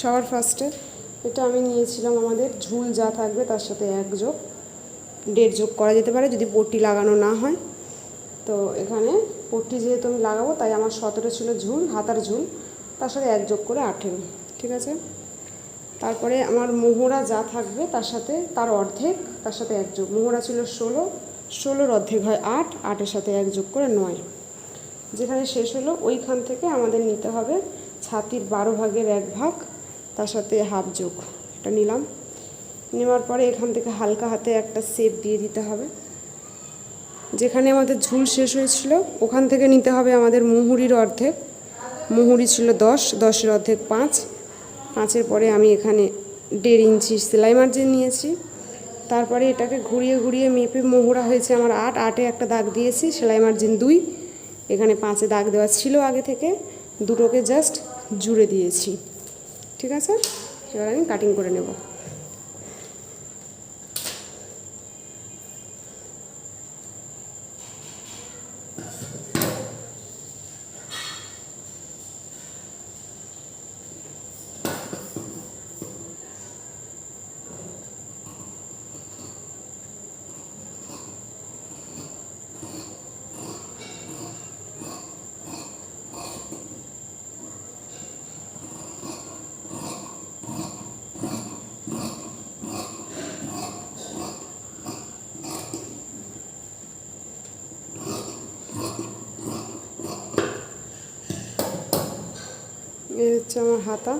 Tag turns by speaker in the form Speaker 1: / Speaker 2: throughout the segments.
Speaker 1: সবার ফার্স্টে এটা আমি নিয়েছিলাম আমাদের। ঝুল যা থাকবে তার সাথে এক যোগ। দেড় যোগ করা যেতে পারে যদি পট্টি লাগানো না হয়। তো এখানে পট্টি যেহেতু আমি লাগাবো, তাই আমার সতেরো ছিল ঝুল, হাতার ঝুল। তার সাথে এক যোগ করে আঠেরো, ঠিক আছে? তারপরে আমার মোহরা যা থাকবে তার সাথে তার অর্ধেক, তার সাথে এক যোগ। মোহরা ছিল ষোলো, ষোলোর অর্ধেক হয় আট, আটের সাথে এক যোগ করে নয়। যেখানে শেষ হলো, ওইখান থেকে আমাদের নিতে হবে ছাতির বারো ভাগের এক ভাগ। তার সাথে হাফ যোগ এটা নিলাম। নেওয়ার পরে এখান থেকে হালকা হাতে একটা সেপ দিয়ে দিতে হবে। যেখানে আমাদের ঝুল শেষ হয়েছিল, ওখান থেকে নিতে হবে আমাদের মুহুরির অর্ধেক। মুহুরি ছিল দশ, দশের অর্ধেক পাঁচ। পাঁচের পরে আমি এখানে দেড় ইঞ্চি সেলাই মার্জিন নিয়েছি। তারপরে এটাকে ঘুরিয়ে ঘুরিয়ে মেপে মোহরা হয়েছে আমার আট, আটে একটা দাগ দিয়েছি, সেলাই মার্জিন দুই। এখানে পাঁচে দাগ দেওয়া ছিল আগে থেকে। দুটোকে জাস্ট জুড়ে দিয়েছি। ঠিক আছে? এবার আমি কাটিং করে নেব। এই হচ্ছে আমার হাতা,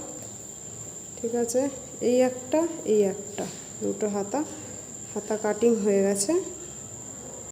Speaker 1: ঠিক আছে? এই একটা এই একটা, দুটো হাতা হাতা কাটিং হয়ে গেছে।